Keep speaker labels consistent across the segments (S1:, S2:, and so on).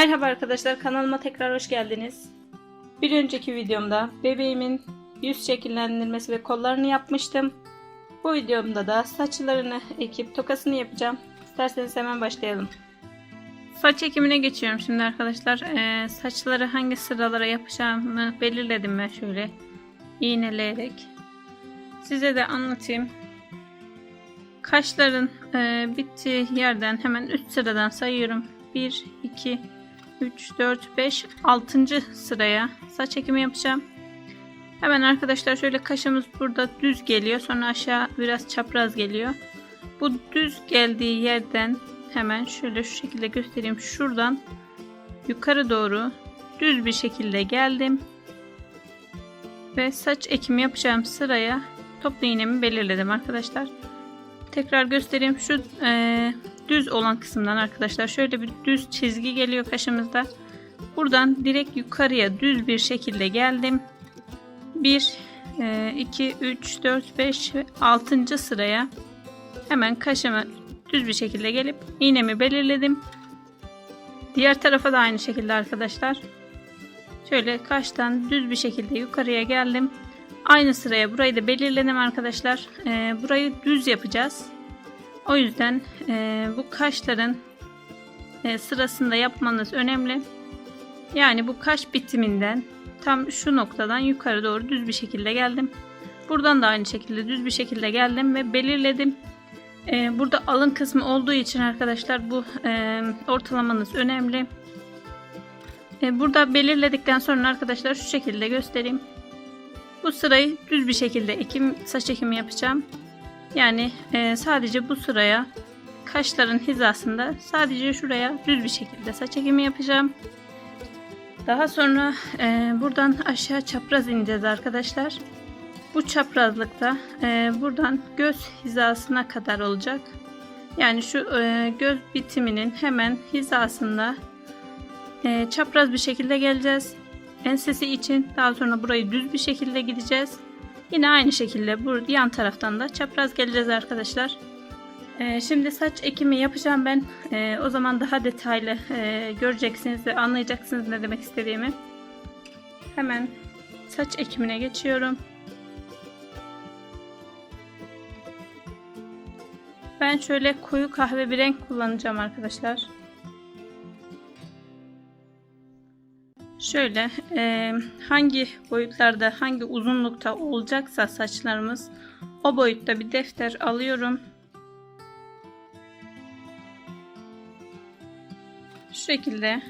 S1: Merhaba arkadaşlar kanalıma tekrar hoş geldiniz. Bir önceki videomda bebeğimin yüz şekillendirmesi ve kollarını yapmıştım. Bu videomda da saçlarını ekip tokasını yapacağım. İsterseniz hemen başlayalım. Saç ekimine geçiyorum şimdi arkadaşlar. Ee, saçları hangi sıralara yapacağımı belirledim ben şöyle iğneleyerek. Size de anlatayım. Kaşların e, bittiği yerden hemen üst sıradan sayıyorum. 1, 2, 3, 4, 5, 6. sıraya saç ekimi yapacağım. Hemen arkadaşlar şöyle kaşımız burada düz geliyor. Sonra aşağı biraz çapraz geliyor. Bu düz geldiği yerden hemen şöyle şu şekilde göstereyim. Şuradan yukarı doğru düz bir şekilde geldim. Ve saç ekimi yapacağım sıraya toplu iğnemi belirledim arkadaşlar. Tekrar göstereyim. Şu e, düz olan kısımdan arkadaşlar şöyle bir düz çizgi geliyor kaşımızda. Buradan direkt yukarıya düz bir şekilde geldim. 1, 2, 3, 4, 5 ve 6. sıraya hemen kaşıma düz bir şekilde gelip iğnemi belirledim. Diğer tarafa da aynı şekilde arkadaşlar. Şöyle kaştan düz bir şekilde yukarıya geldim. Aynı sıraya burayı da belirledim arkadaşlar. Ee, burayı düz yapacağız. O yüzden e, bu kaşların e, sırasında yapmanız önemli. Yani bu kaş bitiminden tam şu noktadan yukarı doğru düz bir şekilde geldim. Buradan da aynı şekilde düz bir şekilde geldim ve belirledim. E, burada alın kısmı olduğu için arkadaşlar bu e, ortalamanız önemli. E, burada belirledikten sonra arkadaşlar şu şekilde göstereyim. Bu sırayı düz bir şekilde ekim saç ekimi yapacağım. Yani e, sadece bu sıraya kaşların hizasında sadece şuraya düz bir şekilde saç ekimi yapacağım. Daha sonra e, buradan aşağı çapraz ineceğiz arkadaşlar. Bu çaprazlıkta e, buradan göz hizasına kadar olacak. Yani şu e, göz bitiminin hemen hizasında e, çapraz bir şekilde geleceğiz. Ensesi için daha sonra burayı düz bir şekilde gideceğiz. Yine aynı şekilde bu yan taraftan da çapraz geleceğiz arkadaşlar. Ee, şimdi saç ekimi yapacağım ben. Ee, o zaman daha detaylı e, göreceksiniz ve anlayacaksınız ne demek istediğimi. Hemen saç ekimine geçiyorum. Ben şöyle koyu kahve bir renk kullanacağım arkadaşlar. Şöyle e, hangi boyutlarda hangi uzunlukta olacaksa saçlarımız o boyutta bir defter alıyorum. Şu şekilde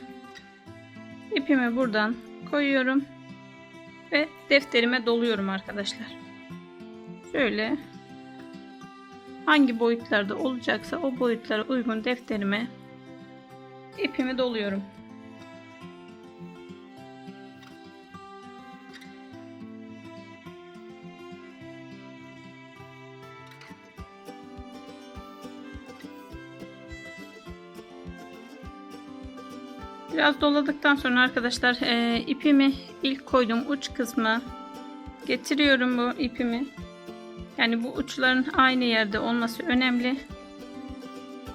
S1: ipimi buradan koyuyorum ve defterime doluyorum arkadaşlar. Şöyle hangi boyutlarda olacaksa o boyutlara uygun defterime ipimi doluyorum. Biraz doladıktan sonra arkadaşlar e, ipimi ilk koyduğum uç kısmı getiriyorum bu ipimi. Yani bu uçların aynı yerde olması önemli.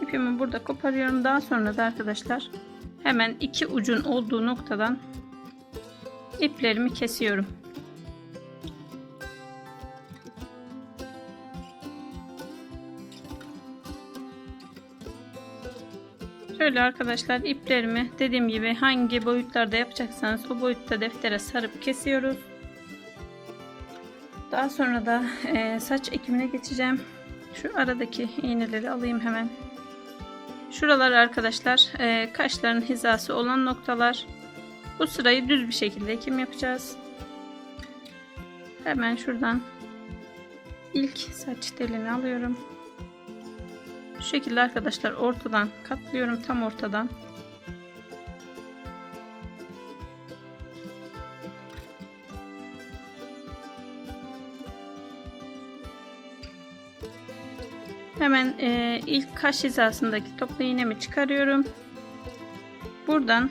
S1: İpimi burada koparıyorum. Daha sonra da arkadaşlar hemen iki ucun olduğu noktadan iplerimi kesiyorum. Şöyle arkadaşlar iplerimi dediğim gibi hangi boyutlarda yapacaksanız o boyutta deftere sarıp kesiyoruz. Daha sonra da e, saç ekimine geçeceğim. Şu aradaki iğneleri alayım hemen. Şuralar arkadaşlar e, kaşların hizası olan noktalar. Bu sırayı düz bir şekilde ekim yapacağız. Hemen şuradan ilk saç telini alıyorum. Şu şekilde arkadaşlar ortadan katlıyorum tam ortadan. Hemen e, ilk kaş hizasındaki toplu iğnemi çıkarıyorum. Buradan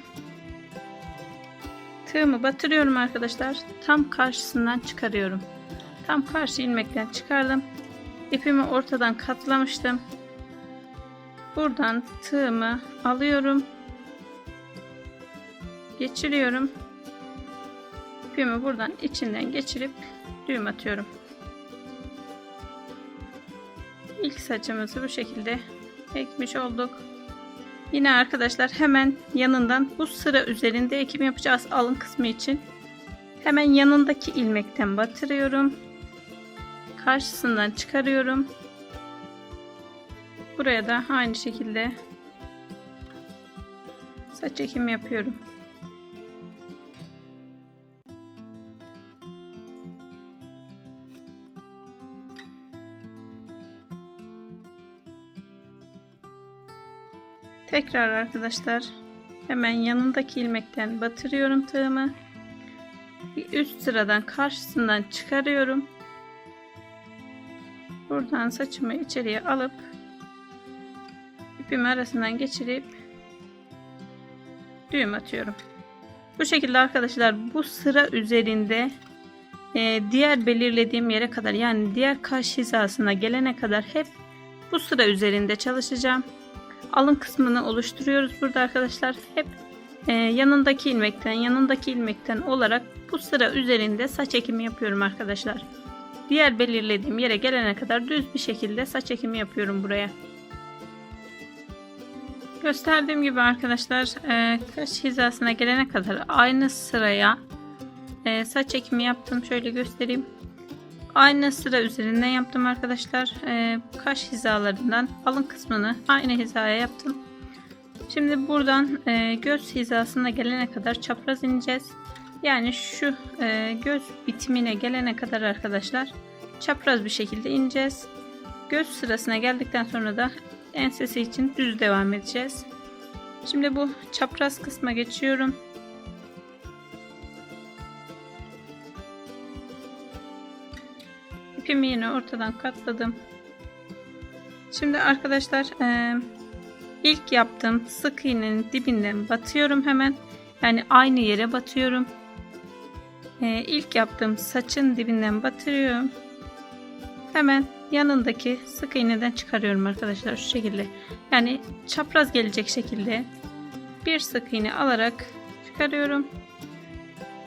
S1: tığımı batırıyorum arkadaşlar. Tam karşısından çıkarıyorum. Tam karşı ilmekten çıkardım. İpimi ortadan katlamıştım. Buradan tığımı alıyorum. geçiriyorum. İpimi buradan içinden geçirip düğüm atıyorum. İlk saçımızı bu şekilde ekmiş olduk. Yine arkadaşlar hemen yanından bu sıra üzerinde ekim yapacağız alın kısmı için. Hemen yanındaki ilmekten batırıyorum. Karşısından çıkarıyorum. Buraya da aynı şekilde saç ekimi yapıyorum. Tekrar arkadaşlar hemen yanındaki ilmekten batırıyorum tığımı. Bir üst sıradan karşısından çıkarıyorum. Buradan saçımı içeriye alıp ipimi arasından geçirip düğüm atıyorum. Bu şekilde arkadaşlar bu sıra üzerinde e, diğer belirlediğim yere kadar yani diğer kaş hizasına gelene kadar hep bu sıra üzerinde çalışacağım. Alın kısmını oluşturuyoruz burada arkadaşlar. Hep e, yanındaki ilmekten yanındaki ilmekten olarak bu sıra üzerinde saç ekimi yapıyorum arkadaşlar. Diğer belirlediğim yere gelene kadar düz bir şekilde saç ekimi yapıyorum buraya. Gösterdiğim gibi arkadaşlar e, kaş hizasına gelene kadar aynı sıraya e, saç ekimi yaptım. Şöyle göstereyim. Aynı sıra üzerinden yaptım arkadaşlar. E, kaş hizalarından alın kısmını aynı hizaya yaptım. Şimdi buradan e, göz hizasına gelene kadar çapraz ineceğiz. Yani şu e, göz bitimine gelene kadar arkadaşlar çapraz bir şekilde ineceğiz. Göz sırasına geldikten sonra da ensesi için düz devam edeceğiz. Şimdi bu çapraz kısma geçiyorum. İpimi yine ortadan katladım. Şimdi arkadaşlar e, ilk yaptığım sık iğnenin dibinden batıyorum hemen. Yani aynı yere batıyorum. E, ilk yaptığım saçın dibinden batırıyorum. Hemen yanındaki sık iğneden çıkarıyorum arkadaşlar şu şekilde. Yani çapraz gelecek şekilde bir sık iğne alarak çıkarıyorum.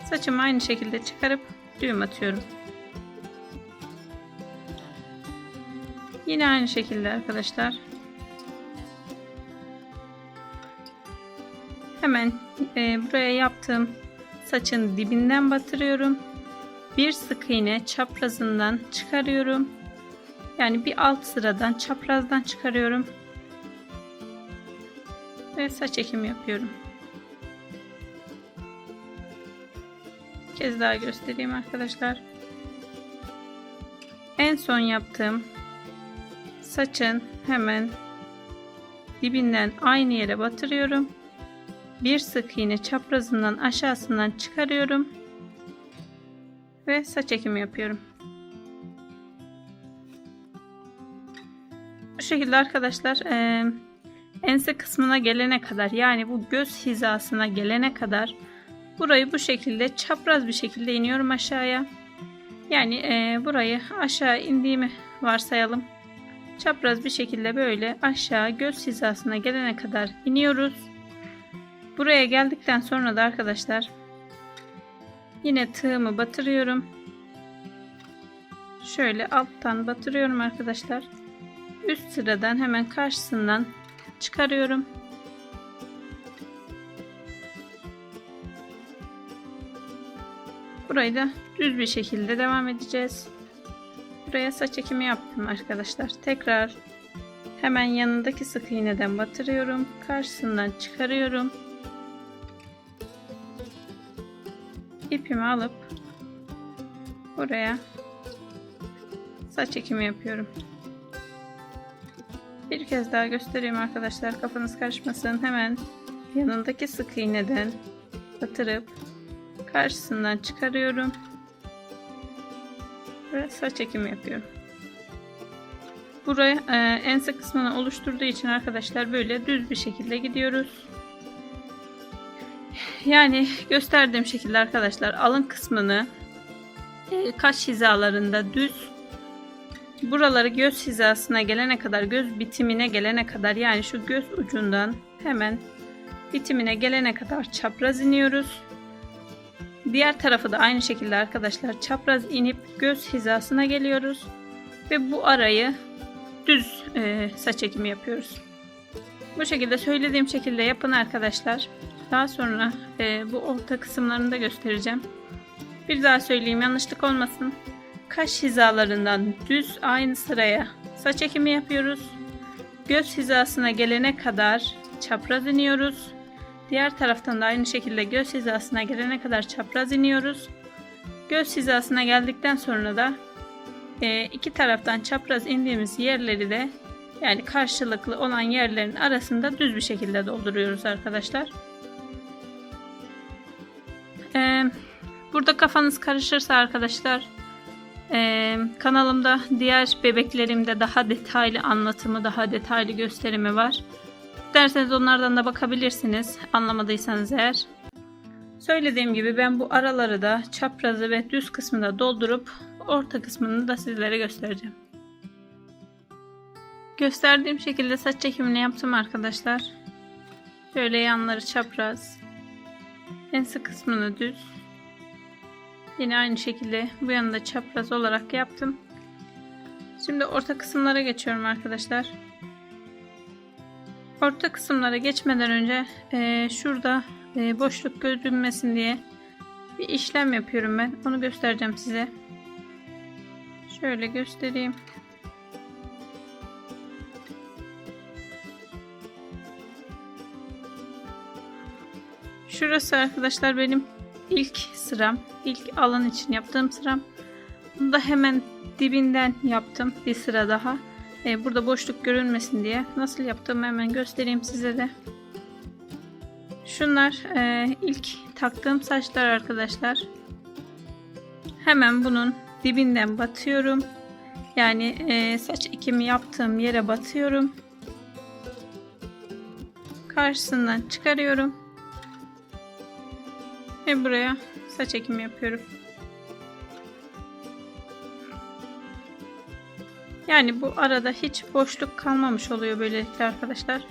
S1: Saçımı aynı şekilde çıkarıp düğüm atıyorum. Yine aynı şekilde arkadaşlar. Hemen e, buraya yaptığım saçın dibinden batırıyorum. Bir sık iğne çaprazından çıkarıyorum. Yani bir alt sıradan çaprazdan çıkarıyorum. Ve saç ekimi yapıyorum. Bir kez daha göstereyim arkadaşlar. En son yaptığım saçın hemen dibinden aynı yere batırıyorum. Bir sık iğne çaprazından aşağısından çıkarıyorum ve saç ekimi yapıyorum. Şekilde arkadaşlar e, ense kısmına gelene kadar yani bu göz hizasına gelene kadar burayı bu şekilde çapraz bir şekilde iniyorum aşağıya. Yani e, burayı aşağı indiğimi varsayalım. Çapraz bir şekilde böyle aşağı göz hizasına gelene kadar iniyoruz. Buraya geldikten sonra da arkadaşlar yine tığımı batırıyorum. Şöyle alttan batırıyorum arkadaşlar. Üst sıradan hemen karşısından çıkarıyorum. Burayı da düz bir şekilde devam edeceğiz. Buraya saç ekimi yaptım arkadaşlar. Tekrar hemen yanındaki sık iğneden batırıyorum. Karşısından çıkarıyorum. İpimi alıp buraya saç ekimi yapıyorum. Bir kez daha göstereyim arkadaşlar kafanız karışmasın. Hemen yanındaki sık iğneden batırıp karşısından çıkarıyorum ve saç ekimi yapıyorum. Buraya e, ense kısmını oluşturduğu için arkadaşlar böyle düz bir şekilde gidiyoruz. Yani gösterdiğim şekilde arkadaşlar alın kısmını e, kaş hizalarında düz buraları göz hizasına gelene kadar göz bitimine gelene kadar yani şu göz ucundan hemen bitimine gelene kadar çapraz iniyoruz. Diğer tarafı da aynı şekilde arkadaşlar çapraz inip göz hizasına geliyoruz ve bu arayı düz e, saç ekimi yapıyoruz. Bu şekilde söylediğim şekilde yapın arkadaşlar. Daha sonra e, bu orta kısımlarını da göstereceğim. Bir daha söyleyeyim yanlışlık olmasın. Kaş hizalarından düz aynı sıraya saç ekimi yapıyoruz. Göz hizasına gelene kadar çapraz iniyoruz. Diğer taraftan da aynı şekilde göz hizasına gelene kadar çapraz iniyoruz. Göz hizasına geldikten sonra da e, iki taraftan çapraz indiğimiz yerleri de yani karşılıklı olan yerlerin arasında düz bir şekilde dolduruyoruz arkadaşlar. E, burada kafanız karışırsa arkadaşlar e, kanalımda diğer bebeklerimde daha detaylı anlatımı, daha detaylı gösterimi var. Derseniz onlardan da bakabilirsiniz anlamadıysanız eğer. Söylediğim gibi ben bu araları da çaprazı ve düz kısmında doldurup orta kısmını da sizlere göstereceğim. Gösterdiğim şekilde saç çekimini yaptım arkadaşlar. Şöyle yanları çapraz. Ense kısmını düz. Yine aynı şekilde bu yanında çapraz olarak yaptım. Şimdi orta kısımlara geçiyorum arkadaşlar. Orta kısımlara geçmeden önce e, şurada e, boşluk görünmesin diye bir işlem yapıyorum ben. Onu göstereceğim size. Şöyle göstereyim. Şurası arkadaşlar benim ilk sıram. ilk alan için yaptığım sıram. Bunu da hemen dibinden yaptım bir sıra daha. Ee, burada boşluk görünmesin diye. Nasıl yaptığımı hemen göstereyim size de. Şunlar e, ilk taktığım saçlar arkadaşlar. Hemen bunun dibinden batıyorum. Yani e, saç ekimi yaptığım yere batıyorum. Karşısından çıkarıyorum. Ve buraya saç ekimi yapıyorum. Yani bu arada hiç boşluk kalmamış oluyor böylelikle arkadaşlar.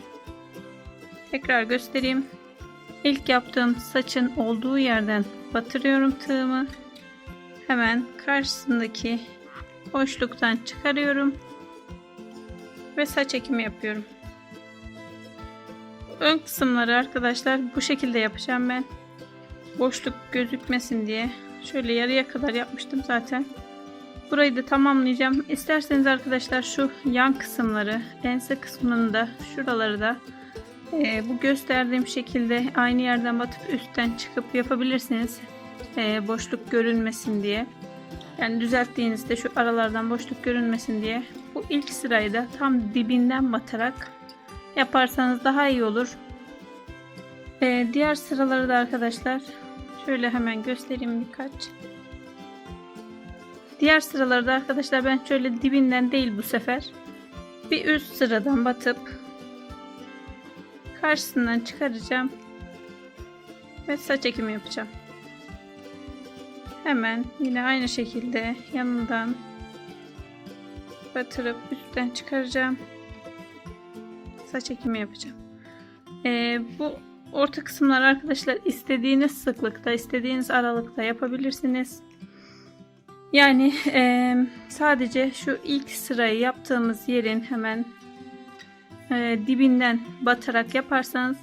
S1: Tekrar göstereyim. İlk yaptığım saçın olduğu yerden batırıyorum tığımı. Hemen karşısındaki boşluktan çıkarıyorum. Ve saç ekimi yapıyorum. Ön kısımları arkadaşlar bu şekilde yapacağım ben. Boşluk gözükmesin diye. Şöyle yarıya kadar yapmıştım zaten. Burayı da tamamlayacağım. İsterseniz arkadaşlar şu yan kısımları, ense kısmını da şuraları da e, bu gösterdiğim şekilde aynı yerden batıp üstten çıkıp yapabilirsiniz. E, boşluk görünmesin diye. Yani düzelttiğinizde şu aralardan boşluk görünmesin diye. Bu ilk sırayı da tam dibinden batarak yaparsanız daha iyi olur. E, diğer sıraları da arkadaşlar şöyle hemen göstereyim birkaç. Diğer sıralarda arkadaşlar ben şöyle dibinden değil bu sefer bir üst sıradan batıp karşısından çıkaracağım ve saç ekimi yapacağım. Hemen yine aynı şekilde yanından batırıp üstten çıkaracağım. Saç ekimi yapacağım. Ee, bu orta kısımlar arkadaşlar istediğiniz sıklıkta, istediğiniz aralıkta yapabilirsiniz. Yani e, sadece şu ilk sırayı yaptığımız yerin hemen e, dibinden batarak yaparsanız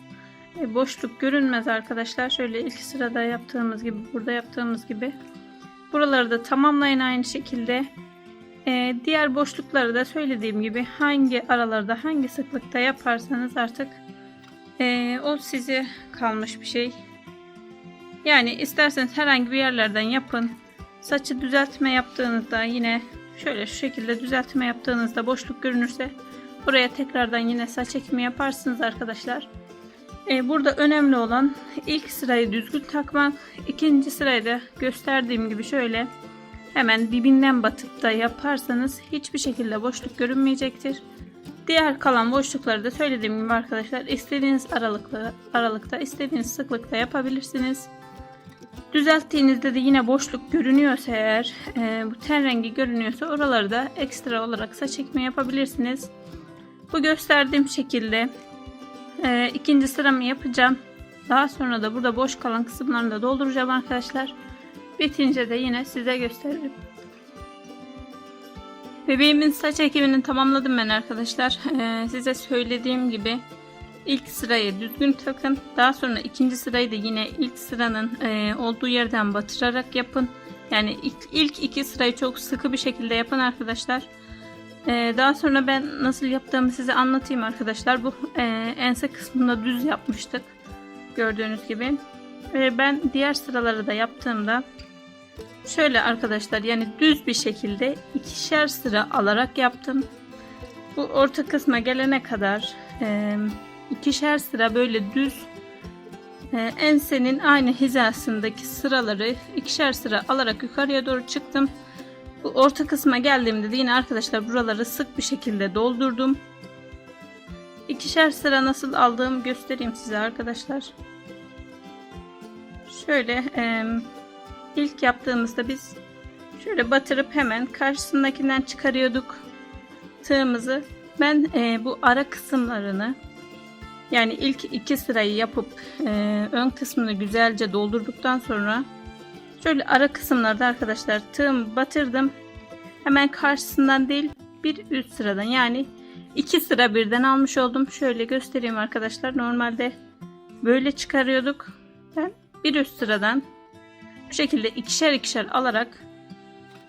S1: e, boşluk görünmez arkadaşlar. Şöyle ilk sırada yaptığımız gibi burada yaptığımız gibi. Buraları da tamamlayın aynı şekilde. E, diğer boşlukları da söylediğim gibi hangi aralarda hangi sıklıkta yaparsanız artık e, o size kalmış bir şey. Yani isterseniz herhangi bir yerlerden yapın. Saçı düzeltme yaptığınızda yine şöyle şu şekilde düzeltme yaptığınızda boşluk görünürse buraya tekrardan yine saç ekimi yaparsınız arkadaşlar. Ee, burada önemli olan ilk sırayı düzgün takmak. ikinci sırayı da gösterdiğim gibi şöyle hemen dibinden batıp da yaparsanız hiçbir şekilde boşluk görünmeyecektir. Diğer kalan boşlukları da söylediğim gibi arkadaşlar istediğiniz aralıkta, aralıkta istediğiniz sıklıkta yapabilirsiniz. Düzelttiğinizde de yine boşluk görünüyorsa eğer e, bu ten rengi görünüyorsa oraları da ekstra olarak saç ekme yapabilirsiniz. Bu gösterdiğim şekilde e, ikinci sıramı yapacağım. Daha sonra da burada boş kalan kısımlarını da dolduracağım arkadaşlar. Bitince de yine size gösteririm. Bebeğimin saç ekimini tamamladım ben arkadaşlar. Ee, size söylediğim gibi ilk sırayı düzgün takın. Daha sonra ikinci sırayı da yine ilk sıranın e, olduğu yerden batırarak yapın. Yani ilk, ilk iki sırayı çok sıkı bir şekilde yapın arkadaşlar. Ee, daha sonra ben nasıl yaptığımı size anlatayım arkadaşlar. Bu e, ense kısmında düz yapmıştık. Gördüğünüz gibi. Ee, ben diğer sıraları da yaptığımda Şöyle arkadaşlar yani düz bir şekilde ikişer sıra alarak yaptım. Bu orta kısma gelene kadar e, ikişer sıra böyle düz e, ensenin aynı hizasındaki sıraları ikişer sıra alarak yukarıya doğru çıktım. Bu orta kısma geldiğimde de yine arkadaşlar buraları sık bir şekilde doldurdum. İkişer sıra nasıl aldığımı göstereyim size arkadaşlar. Şöyle eee İlk yaptığımızda biz şöyle batırıp hemen karşısındakinden çıkarıyorduk tığımızı. Ben e, bu ara kısımlarını yani ilk iki sırayı yapıp e, ön kısmını güzelce doldurduktan sonra şöyle ara kısımlarda arkadaşlar tığımı batırdım. Hemen karşısından değil bir üst sıradan yani iki sıra birden almış oldum. Şöyle göstereyim arkadaşlar. Normalde böyle çıkarıyorduk. Ben bir üst sıradan bu şekilde ikişer ikişer alarak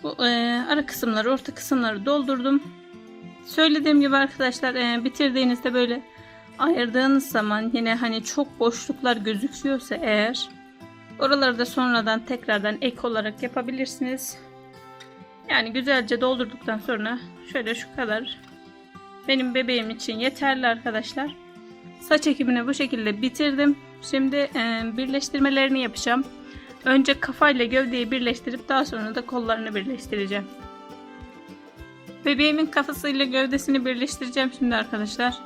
S1: bu e, ara kısımları, orta kısımları doldurdum. Söylediğim gibi arkadaşlar e, bitirdiğinizde böyle ayırdığınız zaman yine hani çok boşluklar gözüküyorsa eğer oraları da sonradan tekrardan ek olarak yapabilirsiniz. Yani güzelce doldurduktan sonra şöyle şu kadar benim bebeğim için yeterli arkadaşlar. Saç ekimini bu şekilde bitirdim. Şimdi e, birleştirmelerini yapacağım. Önce kafayla gövdeyi birleştirip daha sonra da kollarını birleştireceğim. Bebeğimin kafasıyla gövdesini birleştireceğim şimdi arkadaşlar.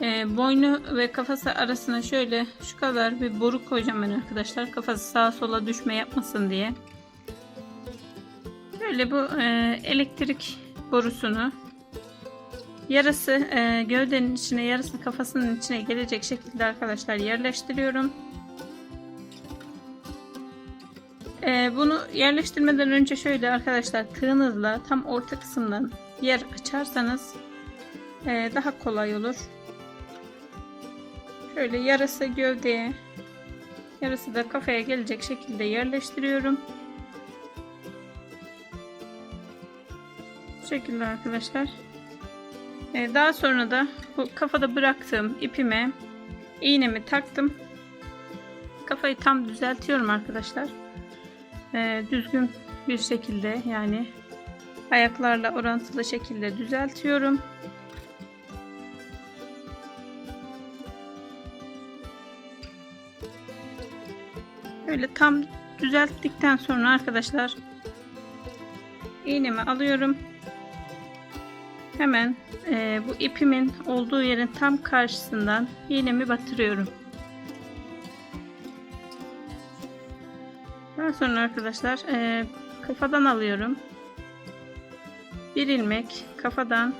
S1: Ee, boynu ve kafası arasına şöyle şu kadar bir boru koyacağım ben arkadaşlar. Kafası sağa sola düşme yapmasın diye. Böyle bu e, elektrik borusunu yarısı e, gövdenin içine yarısı kafasının içine gelecek şekilde arkadaşlar yerleştiriyorum. Ee, bunu yerleştirmeden önce şöyle arkadaşlar tığınızla tam orta kısımdan yer açarsanız e, daha kolay olur. Şöyle yarısı gövdeye yarısı da kafaya gelecek şekilde yerleştiriyorum. Bu şekilde arkadaşlar. Ee, daha sonra da bu kafada bıraktığım ipime iğnemi taktım. Kafayı tam düzeltiyorum arkadaşlar e, düzgün bir şekilde yani ayaklarla orantılı şekilde düzeltiyorum. Böyle tam düzelttikten sonra arkadaşlar iğnemi alıyorum. Hemen e, bu ipimin olduğu yerin tam karşısından iğnemi batırıyorum. Daha sonra arkadaşlar e, kafadan alıyorum. Bir ilmek kafadan.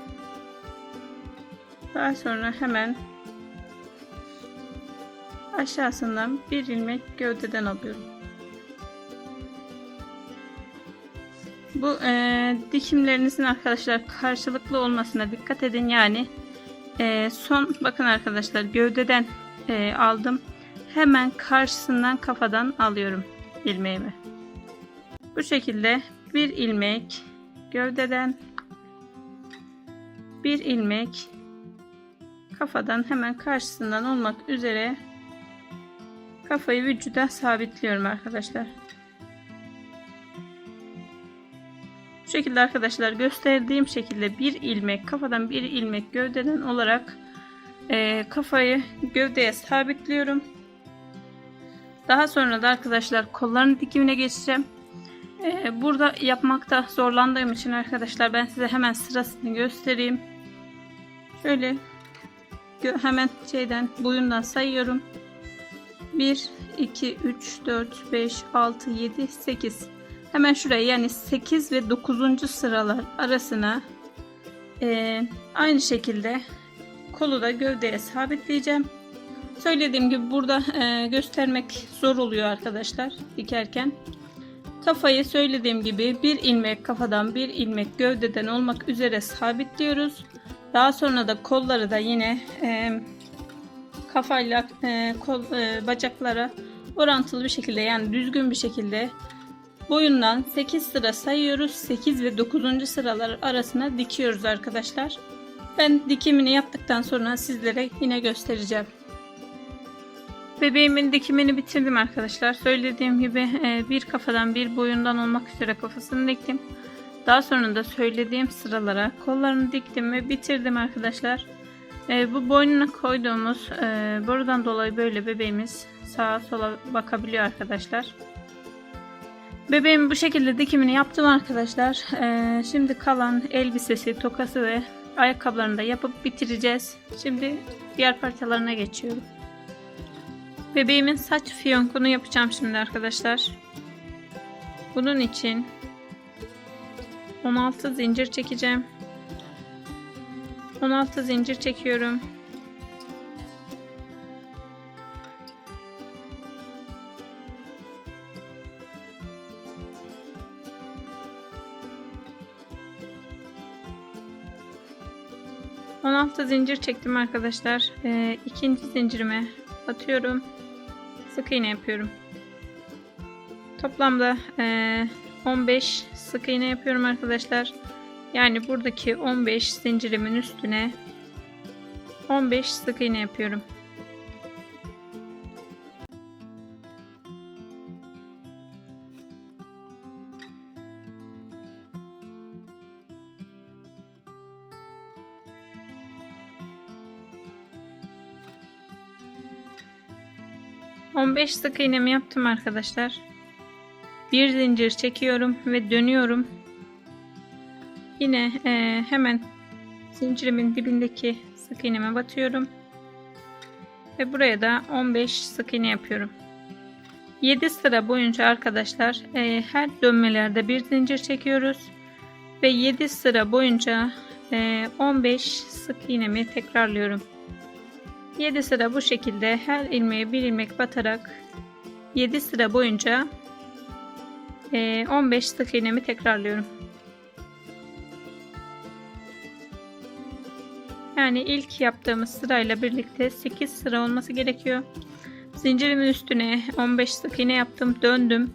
S1: Daha sonra hemen aşağısından bir ilmek gövdeden alıyorum. Bu e, dikimlerinizin arkadaşlar karşılıklı olmasına dikkat edin. Yani e, son bakın arkadaşlar gövdeden e, aldım. Hemen karşısından kafadan alıyorum ilmeğimi. Bu şekilde bir ilmek gövdeden bir ilmek kafadan hemen karşısından olmak üzere kafayı vücuda sabitliyorum arkadaşlar. Bu şekilde arkadaşlar gösterdiğim şekilde bir ilmek kafadan bir ilmek gövdeden olarak e, kafayı gövdeye sabitliyorum. Daha sonra da arkadaşlar kolların dikimine geçeceğim. Ee, burada yapmakta zorlandığım için arkadaşlar ben size hemen sırasını göstereyim. Şöyle hemen şeyden boyundan sayıyorum. 1, 2, 3, 4, 5, 6, 7, 8. Hemen şuraya yani 8 ve 9. sıralar arasına e, aynı şekilde kolu da gövdeye sabitleyeceğim. Söylediğim gibi burada e, göstermek zor oluyor arkadaşlar dikerken. Kafayı söylediğim gibi bir ilmek kafadan bir ilmek gövdeden olmak üzere sabitliyoruz. Daha sonra da kolları da yine e, kafayla e, kol, e, bacaklara orantılı bir şekilde yani düzgün bir şekilde boyundan 8 sıra sayıyoruz. 8 ve 9. sıralar arasına dikiyoruz arkadaşlar. Ben dikimini yaptıktan sonra sizlere yine göstereceğim. Bebeğimin dikimini bitirdim arkadaşlar. Söylediğim gibi e, bir kafadan bir boyundan olmak üzere kafasını diktim. Daha sonra da söylediğim sıralara kollarını diktim ve bitirdim arkadaşlar. E, bu boynuna koyduğumuz e, borudan dolayı böyle bebeğimiz sağa sola bakabiliyor arkadaşlar. Bebeğim bu şekilde dikimini yaptım arkadaşlar. Şimdi kalan elbisesi, tokası ve ayakkabılarını da yapıp bitireceğiz. Şimdi diğer parçalarına geçiyorum. Bebeğimin saç fiyonkunu yapacağım şimdi arkadaşlar. Bunun için 16 zincir çekeceğim. 16 zincir çekiyorum. On altı zincir çektim arkadaşlar. Ee, ikinci zincirime batıyorum. Sık iğne yapıyorum. Toplamda ee, 15 sık iğne yapıyorum arkadaşlar. Yani buradaki 15 zincirimin üstüne 15 sık iğne yapıyorum. On beş sık iğnemi yaptım arkadaşlar. Bir zincir çekiyorum ve dönüyorum. Yine e, hemen zincirimin dibindeki sık iğneme batıyorum. Ve buraya da 15 sık iğne yapıyorum. 7 sıra boyunca arkadaşlar e, her dönmelerde bir zincir çekiyoruz. Ve 7 sıra boyunca e, 15 sık iğnemi tekrarlıyorum. 7 sıra bu şekilde her ilmeğe bir ilmek batarak 7 sıra boyunca e, 15 sık iğnemi tekrarlıyorum. Yani ilk yaptığımız sırayla birlikte 8 sıra olması gerekiyor. Zincirimin üstüne 15 sık iğne yaptım. Döndüm.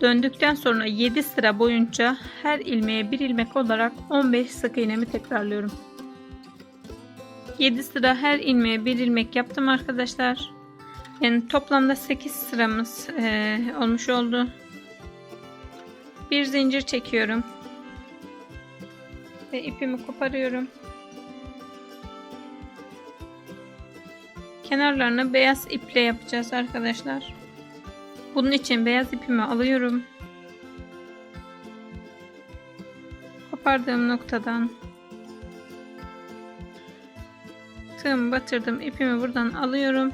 S1: Döndükten sonra 7 sıra boyunca her ilmeğe bir ilmek olarak 15 sık iğnemi tekrarlıyorum. 7 sıra her ilmeğe bir ilmek yaptım arkadaşlar. Yani toplamda 8 sıramız e, olmuş oldu. Bir zincir çekiyorum. Ve ipimi koparıyorum. Kenarlarını beyaz iple yapacağız arkadaşlar. Bunun için beyaz ipimi alıyorum. Kopardığım noktadan tığımı batırdım. ipimi buradan alıyorum.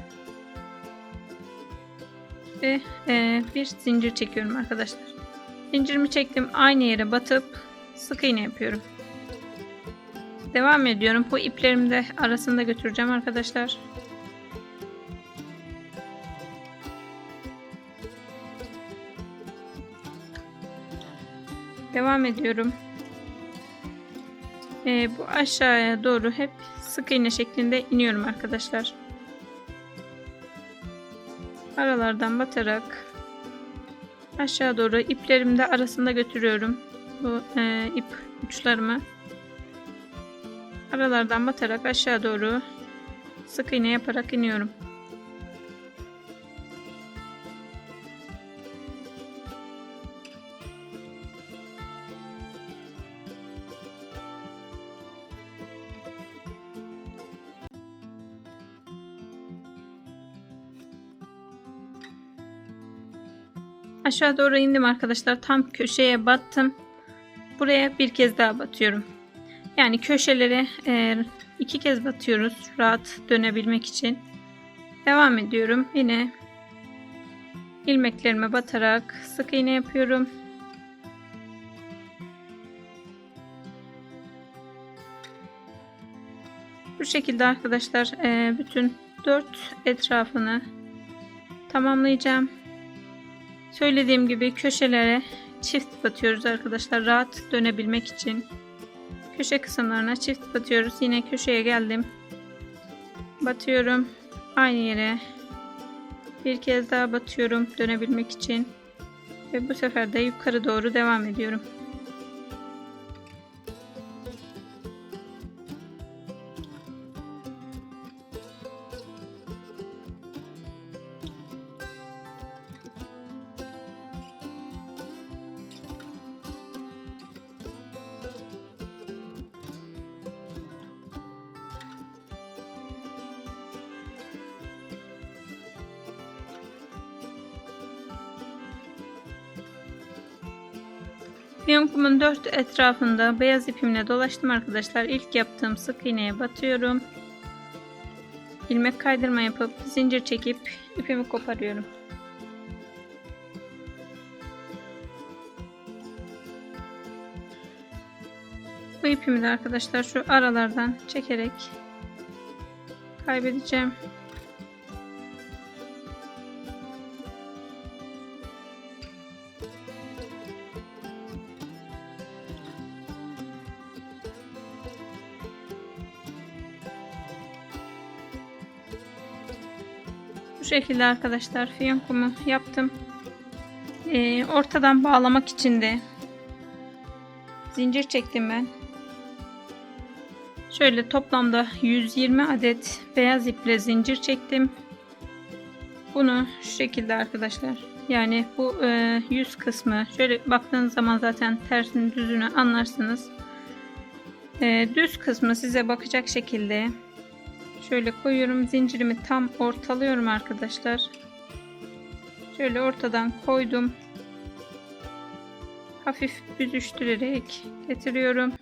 S1: Ve e, bir zincir çekiyorum arkadaşlar. Zincirimi çektim. Aynı yere batıp sık iğne yapıyorum. Devam ediyorum. Bu iplerimi de arasında götüreceğim arkadaşlar. Devam ediyorum. Ee, bu aşağıya doğru hep sık iğne şeklinde iniyorum arkadaşlar. Aralardan batarak aşağı doğru iplerimi de arasında götürüyorum. Bu e, ip uçlarımı aralardan batarak aşağı doğru sık iğne yaparak iniyorum. Aşağı doğru indim arkadaşlar. Tam köşeye battım. Buraya bir kez daha batıyorum. Yani köşelere e, iki kez batıyoruz. Rahat dönebilmek için. Devam ediyorum. Yine ilmeklerime batarak sık iğne yapıyorum. Bu şekilde arkadaşlar e, bütün dört etrafını tamamlayacağım. Söylediğim gibi köşelere çift batıyoruz arkadaşlar rahat dönebilmek için. Köşe kısımlarına çift batıyoruz. Yine köşeye geldim. Batıyorum. Aynı yere bir kez daha batıyorum dönebilmek için. Ve bu sefer de yukarı doğru devam ediyorum. Etrafında beyaz ipimle dolaştım arkadaşlar. İlk yaptığım sık iğneye batıyorum. ilmek kaydırma yapıp zincir çekip ipimi koparıyorum. Bu ipimi de arkadaşlar şu aralardan çekerek kaybedeceğim. Şekilde arkadaşlar fiyonkumu yaptım. Ee, ortadan bağlamak için de zincir çektim ben. Şöyle toplamda 120 adet beyaz iple zincir çektim. Bunu şu şekilde arkadaşlar. Yani bu e, yüz kısmı şöyle baktığınız zaman zaten tersini düzünü anlarsınız. E, düz kısmı size bakacak şekilde Şöyle koyuyorum. Zincirimi tam ortalıyorum arkadaşlar. Şöyle ortadan koydum. Hafif büzüştürerek getiriyorum.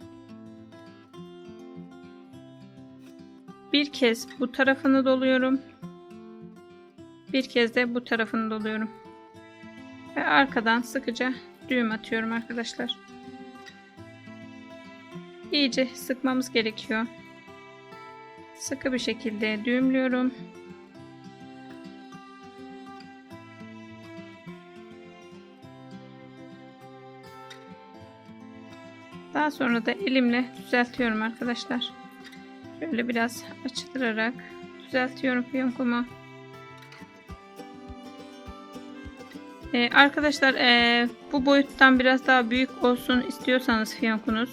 S1: Bir kez bu tarafını doluyorum. Bir kez de bu tarafını doluyorum. Ve arkadan sıkıca düğüm atıyorum arkadaşlar. İyice sıkmamız gerekiyor sıkı bir şekilde düğümlüyorum. Daha sonra da elimle düzeltiyorum arkadaşlar. Şöyle biraz açtırarak düzeltiyorum fiyonkumu. Ee, arkadaşlar e, bu boyuttan biraz daha büyük olsun istiyorsanız fiyonkunuz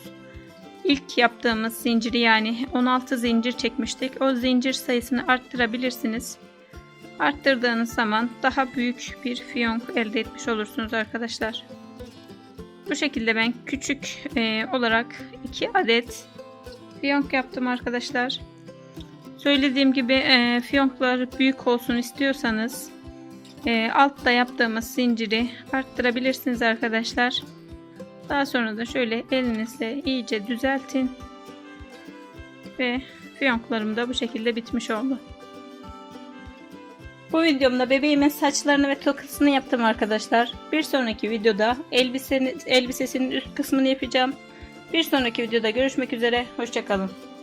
S1: İlk yaptığımız zinciri yani 16 zincir çekmiştik. O zincir sayısını arttırabilirsiniz. Arttırdığınız zaman daha büyük bir fiyonk elde etmiş olursunuz arkadaşlar. Bu şekilde ben küçük e, olarak 2 adet fiyonk yaptım arkadaşlar. Söylediğim gibi e, fiyonklar büyük olsun istiyorsanız e, altta yaptığımız zinciri arttırabilirsiniz arkadaşlar. Daha sonra da şöyle elinizle iyice düzeltin. Ve fiyonklarım da bu şekilde bitmiş oldu. Bu videomda bebeğimin saçlarını ve tokasını yaptım arkadaşlar. Bir sonraki videoda elbisenin, elbisesinin üst kısmını yapacağım. Bir sonraki videoda görüşmek üzere. Hoşçakalın.